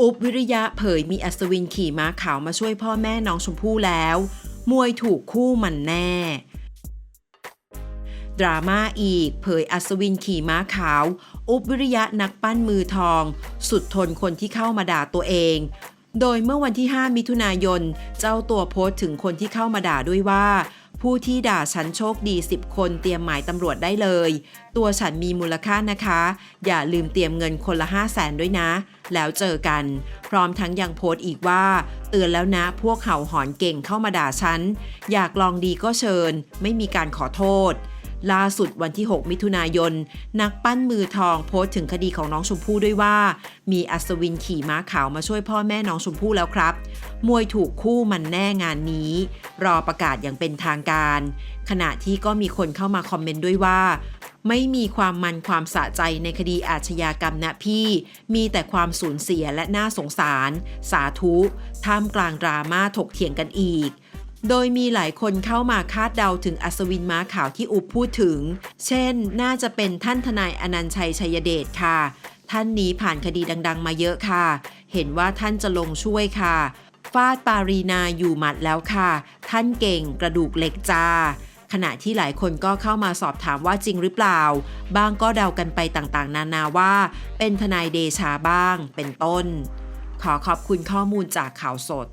อุบวิริยะเผยมีอัศวินขี่ม้าขาวมาช่วยพ่อแม่น้องชมพู่แล้ว มวยถูกคู่มันแน่ ดราม่าอีก เผยอัศวินขี่ม้าขาว อุบวิริยะนักปั้นมือทอง สุดทนคนที่เข้ามาด่าตัวเอง โดยเมื่อวันที่ 5 มิถุนายน เจ้าตัวโพสต์ถึงคนที่เข้ามาด่าด้วยว่า ผู้ที่ด่าฉันโชคดี 10 คนเตรียมหมายตำรวจได้เลย ตัวฉันมีมูลค่านะคะ อย่าลืมเตรียมเงินคนละ 5 0 0แสนด้วยนะ แล้วเจอกัน พร้อมทั้งยังโพสต์อีกว่า เตือนแล้วนะพวกเห่าหอนเก่งเข้ามาด่าฉัน อยากลองดีก็เชิญ ไม่มีการขอโทษ ล่าสุดวันที่ 6 มิถุนายน นักปั้นมือทองโพสต์ถึงคดีของน้องชมพู่ด้วยว่า มีอัศวินขี่ม้าขาวมาช่วยพ่อแม่น้องชมพู่แล้วครับ มวยถูกคู่มันแน่งานนี้ รอประกาศอย่างเป็นทางการ ขณะที่ก็มีคนเข้ามาคอมเมนต์ด้วยว่า ไม่มีความมันความสะใจในคดีอาชญากรรมนะพี่ มีแต่ความสูญเสียและน่าสงสาร สาธุ ท่ามกลางดราม่าถกเถียงกันอีก โดยมีหลายคนเข้ามาคาดเดาถึงอัศวินม้าขาวที่อุบพูดถึง เช่น น่าจะเป็นท่านทนายอนันชัยชัยเดชค่ะ ท่านนี้ผ่านคดีดัง ๆ มาเยอะค่ะ เห็นว่าท่านจะลงช่วยค่ะฟาดปารีนาอยู่หมัดแล้วค่ะ ท่านเก่งกระดูกเหล็กจ้า ขณะที่หลายคนก็เข้ามาสอบถามว่าจริงหรือเปล่าบางก็เดากันไปต่างๆ นานาว่า เป็นทนายเดชาบ้าง เป็นต้น ขอขอบคุณข้อมูลจากข่าวสด